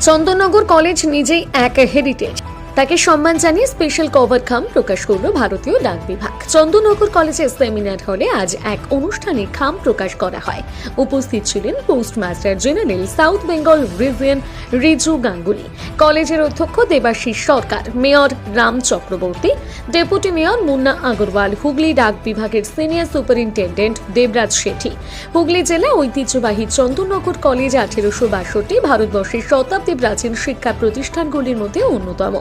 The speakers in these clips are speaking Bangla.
চন্দননগর কলেজ নিজেই এক হেরিটেজ তাকে সম্মান জানিয়ে স্পেশাল কভার খাম প্রকাশ করল ভারতীয় ডাক বিভাগ। চন্দননগর কলেজের সেমিনার হলে আজ এক অনুষ্ঠানে খাম প্রকাশ করা হয়। উপস্থিত ছিলেন postmaster general South Bengal region Riju Ganguly. কলেজের অধ্যক্ষ Debashis Sarkar, mayor Ram Chakraborty deputy mayor Munna Agarwal, Hooghly ডাক বিভাগের সিনিয়র সুপারিনটেন্ডেন্ট দেবরাজ শেঠি। হুগলি জেলা ঐতিহ্যবাহী চন্দননগর কলেজ আঠেরোশো বাষট্টি ভারতবর্ষের শতাব্দী প্রাচীন শিক্ষা প্রতিষ্ঠানগুলির মধ্যে অন্যতম।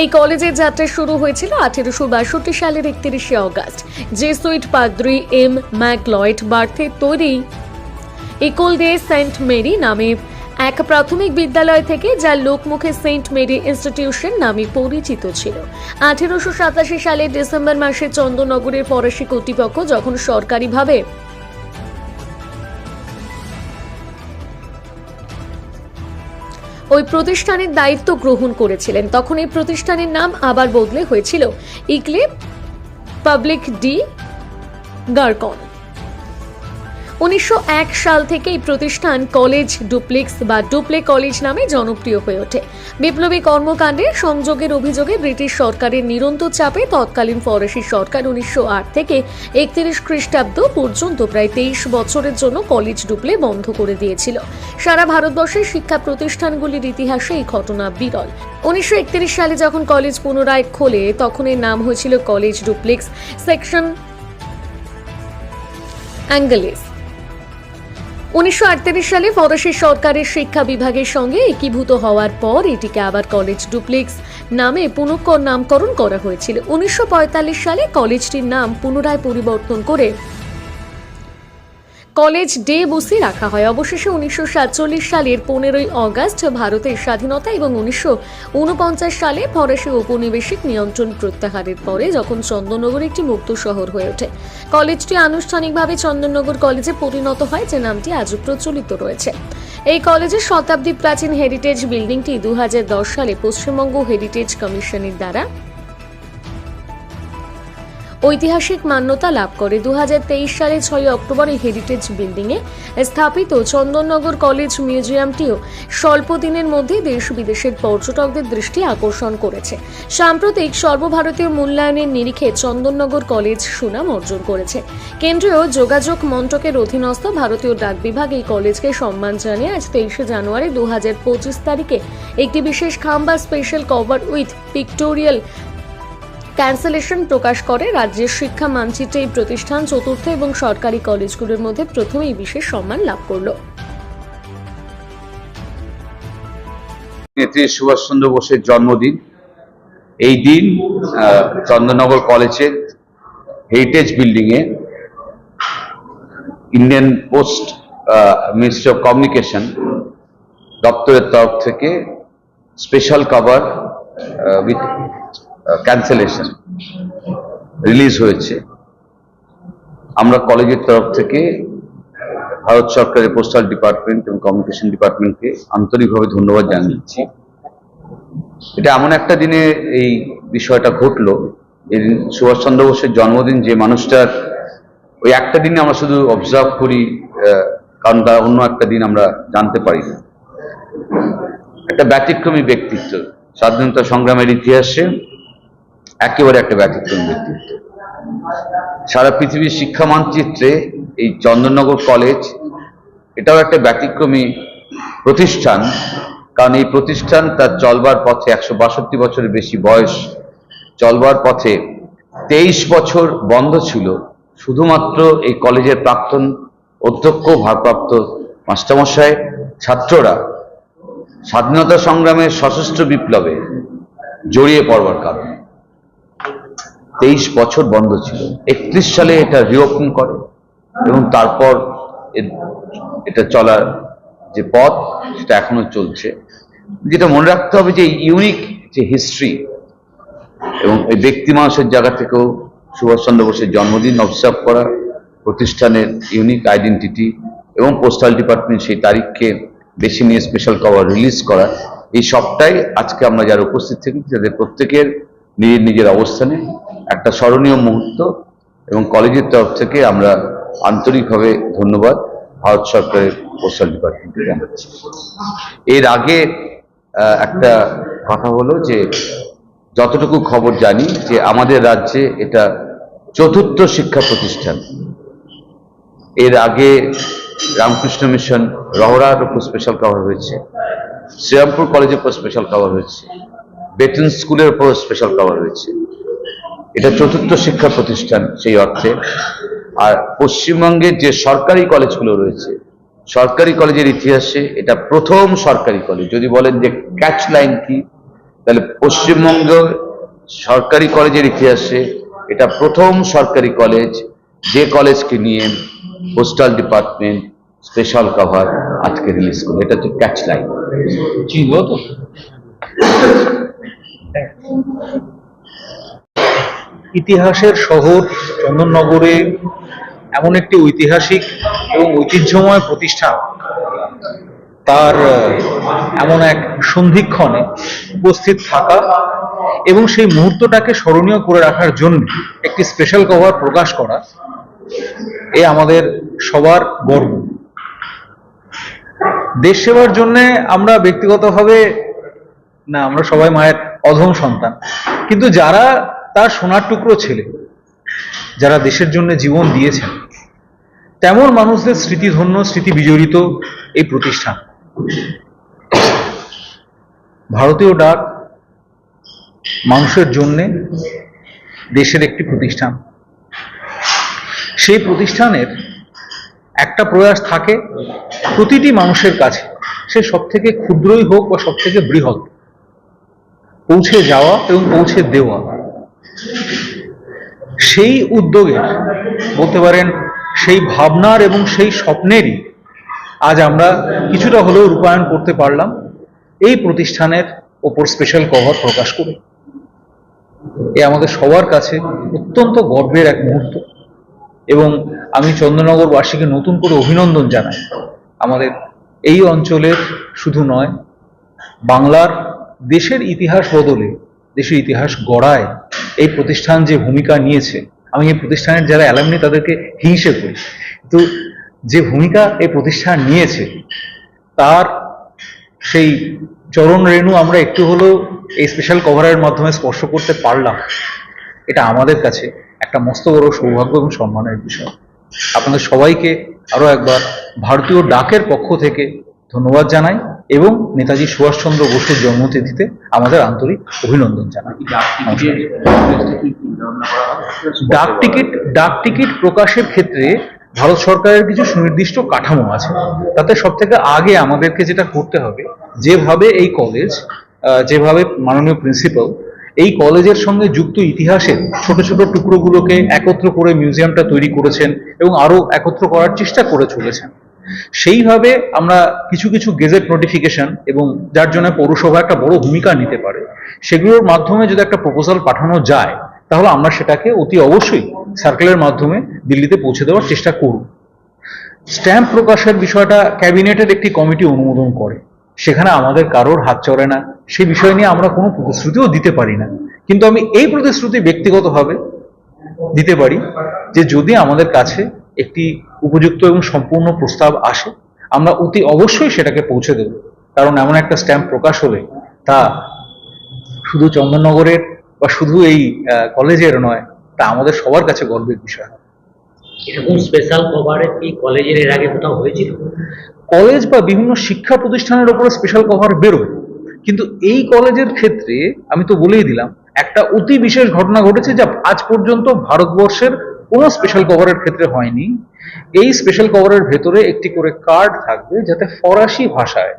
এই কলেজের যাত্রা শুরু হয়েছিল আঠেরোশো বাষট্টি সালের একত্রিশে অগাস্ট জেসুইট পাদ্রি এম ম্যাকলয়েড বার্থে তৈরি। ইকোল দে সেন্ট মেরি নামে এক প্রাথমিক বিদ্যালয় থেকে যা লোকমুখে সেন্ট মেরি ইনস্টিটিউশন নামে পরিচিত ছিল। আঠেরোশো সাতাশি সালের ডিসেম্বর মাসে চন্দননগরের ফরাসি কর্তৃপক্ষ যখন সরকারিভাবে ওই প্রতিষ্ঠানের দায়িত্ব গ্রহণ করেছিলেন। তখন এই প্রতিষ্ঠানের নাম আবার বদলে হয়েছিল। ইকলে পাবলিক ডি গার্কন। উনিশশো এক সাল থেকে এই প্রতিষ্ঠান কলেজ ডুপ্লেক্স বা ডুপ্লে কলেজ নামে জনপ্রিয় হয়ে ওঠে। বিপ্লবী কর্মকাণ্ডে সংযোগের অভিযোগে ব্রিটিশ সরকারের নিরন্তর চাপে তৎকালীন ফরাসি সরকার উনিশশো আট থেকে একত্রিশ খ্রিস্টাব্দ পর্যন্ত প্রায় তেইশ বছরের জন্য কলেজ ডুপ্লে বন্ধ করে দিয়েছিল। সারা ভারতবর্ষের শিক্ষা প্রতিষ্ঠানগুলির ইতিহাসে এই ঘটনা বিরল। উনিশশো একত্রিশ সালে যখন কলেজ পুনরায় খোলে, তখন এর নাম হয়েছিল কলেজ ডুপ্লেক্স সেকশন অ্যাঙ্গেলেস। উনিশশো আটত্রিশ সালে ফরাসি সরকারের শিক্ষা বিভাগের সঙ্গে একীভূত হওয়ার পর এটিকে আবার কলেজ ডুপ্লেক্স নামে পুনঃ নামকরণ করা হয়েছিল। উনিশশো পঁয়তাল্লিশ সালে কলেজটির নাম পুনরায় পরিবর্তন করে কলেজ ডে বসে রাখা হয়। অবশেষে উনিশশো সাতচল্লিশ সালের পনেরোই অগাস্ট ভারতের স্বাধীনতা এবং উনিশশো ঊনপঞ্চাশ সালে ফরাসি ঔপনিবেশিক নিয়ন্ত্রণ প্রত্যাহারের পরে যখন চন্দননগর একটি মুক্ত শহর হয়ে ওঠে। কলেজটি আনুষ্ঠানিকভাবে চন্দননগর কলেজে পরিণত হয়, যে নামটি আজও প্রচলিত রয়েছে। এই কলেজের শতাব্দী প্রাচীন হেরিটেজ বিল্ডিংটি দু হাজার দশ সালে পশ্চিমবঙ্গ হেরিটেজ কমিশনের দ্বারা ঐতিহাসিক মান্যতা লাভ করে। দু সালে ছয় অক্টোবর এই হেরিটেজ বিল্ডিংয়ে স্থাপিত চন্দননগর কলেজ মিউজিয়ামটিও স্বল্প দিনের মধ্যে দেশ বিদেশের পর্যটকদের দৃষ্টি আকর্ষণ করেছে। সাম্প্রতিক সর্বভারতীয় মূল্যায়নের নিরিখে চন্দননগর কলেজ সুনাম অর্জন করেছে। কেন্দ্রীয় যোগাযোগ মন্ত্রকের অধীনস্থ ভারতীয় ডাক বিভাগ এই কলেজকে সম্মান জানিয়ে আজ তেইশে জানুয়ারি দু হাজার পঁচিশ তারিখে একটি বিশেষ খাম বা special cover with pictorial cancellation প্রকাশ করে রাজ্যের শিক্ষা মানচিত্রে এই প্রতিষ্ঠান চতুর্থ এবং সরকারি কলেজগুলোর মধ্যে প্রথমেই বিশেষ সম্মান লাভ করল। নেত্রী সুভাষচন্দ্র বোসের জন্মদিন। এই দিন চন্দননগর কলেজের heritage building A Indian post ministry of communication দপ্তরের তরফ থেকে special cover with cancellation release হয়েছে। আমরা কলেজের তরফ থেকে ভারত সরকারের পোস্টাল ডিপার্টমেন্ট এবং কমিউনিকেশন ডিপার্টমেন্টকে আন্তরিকভাবে ধন্যবাদ জানিয়েছি। এটা এমন একটা দিনে এই বিষয়টা ঘটলো এদিন সুভাষচন্দ্র বোসের জন্মদিন, যে মানুষটার ওই একটা দিনে আমরা শুধু অবজার্ভ করি কারণ তার অন্য একটা দিন আমরা জানতে পারি না। একটা ব্যতিক্রমী ব্যক্তিত্ব, স্বাধীনতা সংগ্রামের ইতিহাসে একেবারে একটা ব্যতিক্রম ব্যক্তিত্ব। সারা পৃথিবীর শিক্ষা মানচিত্রে এই চন্দননগর কলেজ, এটাও একটা ব্যতিক্রমী প্রতিষ্ঠান, কারণ এই প্রতিষ্ঠান তার চলবার পথে একশো বাষট্টি বছরের বেশি বয়স, চলবার পথে তেইশ বছর বন্ধ ছিল। শুধুমাত্র এই কলেজের প্রাক্তন অধ্যক্ষ, ভারপ্রাপ্ত মাস্টারমশাই, ছাত্ররা স্বাধীনতা সংগ্রামের সশস্ত্র বিপ্লবে জড়িয়ে পড়বার কারণে। তেইশ বছর বন্ধ ছিল। একত্রিশ সালে এটা রিওপেন করে এবং তারপর এটা চলার যে পথ, সেটা এখনও চলছে। যেটা মনে রাখতে হবে যে ইউনিক যে হিস্ট্রি এবং এই ব্যক্তি মানুষের জায়গা থেকেও সুভাষচন্দ্র বোসের জন্মদিন অবজার্ভ করা, প্রতিষ্ঠানের ইউনিক আইডেন্টিটি এবং পোস্টাল ডিপার্টমেন্ট সেই তারিখকে বেশি নিয়ে স্পেশাল কভার রিলিজ করা, এই সবটাই আজকে আমরা যারা উপস্থিত থাকি, তাদের প্রত্যেকের নিজের নিজের অবস্থানে একটা স্মরণীয় মুহূর্ত এবং কলেজের তরফ থেকে আমরা আন্তরিকভাবে ধন্যবাদ ভারত সরকারের পোস্টাল ডিপার্টমেন্টকে জানাচ্ছি। এর আগে একটা কথা হলো যে যতটুকু খবর জানি যে আমাদের রাজ্যে এটা চতুর্থ শিক্ষা প্রতিষ্ঠান। এর আগে রামকৃষ্ণ মিশন রহরার উপর স্পেশাল কভার হয়েছে, শ্রীরামপুর কলেজের উপর স্পেশাল কভার হয়েছে বেটন স্কুলের উপর স্পেশাল কভার হয়েছে। এটা চতুর্থ শিক্ষা প্রতিষ্ঠান সেই অর্থে। আর পশ্চিমবঙ্গের যে সরকারি কলেজগুলো রয়েছে সরকারি কলেজের ইতিহাসে এটা প্রথম সরকারি কলেজ। যদি বলেন যে ক্যাচ লাইন কি তাহলে পশ্চিমবঙ্গ সরকারি কলেজের ইতিহাসে এটা প্রথম সরকারি কলেজ। যে কলেজকে নিয়ে পোস্টাল ডিপার্টমেন্ট স্পেশাল কভার আজকে রিলিজ করে এটা হচ্ছে ক্যাচ লাইন ইতিহাসের শহর চন্দননগরে এমন একটি ঐতিহাসিক এবং ঐতিহ্যময় প্রতিষ্ঠান। তার এমন এক সন্ধিক্ষণে উপস্থিত থাকা এবং সেই মুহূর্তটাকে স্মরণীয় করে রাখার জন্য একটি স্পেশাল কভার প্রকাশ করা এ আমাদের সবার গর্ব। দেশ সেবার জন্য আমরা ব্যক্তিগতভাবে, না, আমরা সবাই মায়ের অধম সন্তান। কিন্তু যারা তার সোনার টুকরো ছেলে, যারা দেশের জন্য জীবন দিয়েছেন। তেমন মানুষদের স্মৃতিধন্য স্মৃতি বিজড়িত এই প্রতিষ্ঠান। ভারতীয় ডাক মানুষের জন্যে দেশের একটি প্রতিষ্ঠান। সেই প্রতিষ্ঠানের একটা প্রয়াস থাকে প্রতিটি মানুষের কাছে। সে সব থেকে ক্ষুদ্রই হোক বা সব থেকে বৃহৎ। পৌঁছে যাওয়া এবং পৌঁছে দেওয়া। সেই উদ্যোগের বলতে পারেন সেই ভাবনার এবং সেই স্বপ্নেরই আজ আমরা কিছুটা হলেও রূপায়ণ করতে পারলাম এই প্রতিষ্ঠানের ওপর স্পেশাল কভার প্রকাশ করে। এ আমাদের সবার কাছে অত্যন্ত গর্বের এক মুহূর্ত এবং আমি চন্দ্রনগরবাসীকে নতুন করে অভিনন্দন জানাই। আমাদের এই অঞ্চলের শুধু নয়, বাংলার দেশের ইতিহাস বদলে দেশের ইতিহাস গড়ায় এই প্রতিষ্ঠান যে ভূমিকা নিয়েছে, আমি এই প্রতিষ্ঠানের যারা অ্যালামনি তাদেরকে হিংসে করি। কিন্তু যে ভূমিকা এই প্রতিষ্ঠান নিয়েছে, তার সেই চরণ রেণু আমরা একটু হলেও এই স্পেশাল কভারের মাধ্যমে স্পর্শ করতে পারলাম। এটা আমাদের কাছে একটা মস্ত বড় সৌভাগ্য এবং সম্মানের বিষয়। আপনাদের সবাইকে আরও একবার ভারতীয় ডাকের পক্ষ থেকে ধন্যবাদ জানাই এবং নেতাজি সুভাষচন্দ্র বসুর জন্মতিথিতে আমাদের আন্তরিক অভিনন্দন জানাই। ডাক টিকিট ডাক টিকিট প্রকাশের ক্ষেত্রে ভারত সরকারের কিছু সুনির্দিষ্ট কাঠামো আছে। তাতে সব থেকে আগে আমাদেরকে যেটা করতে হবে যেভাবে এই কলেজ যেভাবে মাননীয় প্রিন্সিপাল এই কলেজের সঙ্গে যুক্ত ইতিহাসের ছোট ছোট টুকরোগুলোকে একত্র করে মিউজিয়ামটা তৈরি করেছেন এবং আরও একত্র করার চেষ্টা করে চলেছেন। সেইভাবে আমরা কিছু কিছু গেজেট নোটিফিকেশন এবং যার জন্য পৌরসভা একটা বড় ভূমিকা নিতে পারে, সেগুলোর মাধ্যমে যদি একটা প্রপোজাল পাঠানো যায়, তাহলে আমরা সেটাকে অতি অবশ্যই সার্কেলের মাধ্যমে দিল্লিতে পৌঁছে দেওয়ার চেষ্টা করব। স্ট্যাম্প প্রকাশের বিষয়টা ক্যাবিনেটের একটি কমিটি অনুমোদন করে, সেখানে আমাদের কারোর হাত চড়ে না, সেই বিষয় নিয়ে আমরা কোনো প্রতিশ্রুতিও দিতে পারি না। কিন্তু আমি এই প্রতিশ্রুতি ব্যক্তিগতভাবে দিতে পারি যে যদি আমাদের কাছে একটি উপযুক্ত এবং সম্পূর্ণ প্রস্তাব আসে আমরা অতি অবশ্যই সেটাকে পৌঁছে দেব। কারণ এমন একটা স্ট্যাম্প প্রকাশ হলে তা শুধু চন্দননগরের বা শুধু এই কলেজের নয় তা আমাদের সবার কাছে গর্বের বিষয়। এরকম স্পেশাল কভারে কি কলেজের এর আগে কোথাও হয়েছিল? কলেজ বা বিভিন্ন শিক্ষা প্রতিষ্ঠানের উপরে স্পেশাল কভার বেরোয়। কিন্তু এই কলেজের ক্ষেত্রে আমি তো বলেই দিলাম একটা অতি বিশেষ ঘটনা ঘটেছে যা আজ পর্যন্ত ভারতবর্ষের কোনো স্পেশাল কভারের ক্ষেত্রে হয়নি। এই স্পেশাল কভারের ভেতরে একটি করে কার্ড থাকবে যাতে ফরাসি ভাষায়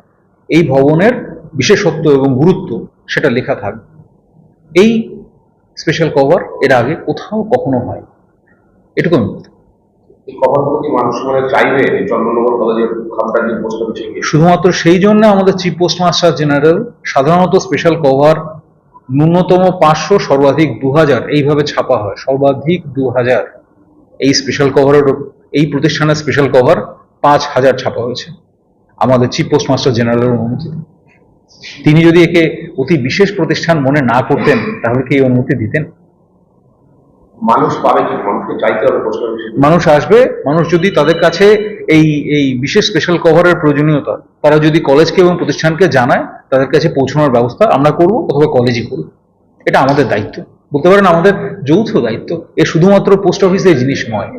এই ভবনের বিশেষত্ব এবং গুরুত্ব সেটা লেখা থাকবে এই স্পেশাল কভার এর আগে কোথাও কখনো হয় এটুকু মানে শুধুমাত্র সেই জন্য আমাদের চিফ পোস্টমাস্টার জেনারেল সাধারণত স্পেশাল কভার ন্যূনতম পাঁচশো সর্বাধিক দু হাজার এইভাবে ছাপা হয়। সর্বাধিক দু হাজার এই স্পেশাল কভারের এই প্রতিষ্ঠানের স্পেশাল কভার পাঁচ হাজার ছাপা হয়েছে। আমাদের চিফ পোস্টমাস্টার জেনারেলের অনুমতিতে তিনি যদি একে অতি বিশেষ প্রতিষ্ঠান মনে না করতেন তাহলে কি এই অনুমতি দিতেন? মানুষ পাবে কি? মানুষকে চাইতে হবে পোস্ট মানুষ আসবে মানুষ যদি তাদের কাছে এই এই বিশেষ স্পেশাল কভারের প্রয়োজনীয়তা তারা যদি কলেজকে এবং প্রতিষ্ঠানকে জানায় তাদের কাছে পৌঁছানোর ব্যবস্থা আমরা করব অথবা কলেজই করব। এটা আমাদের দায়িত্ব। বলতে পারেন আমাদের যৌথ দায়িত্ব এ শুধুমাত্র পোস্ট অফিসের জিনিস নয়।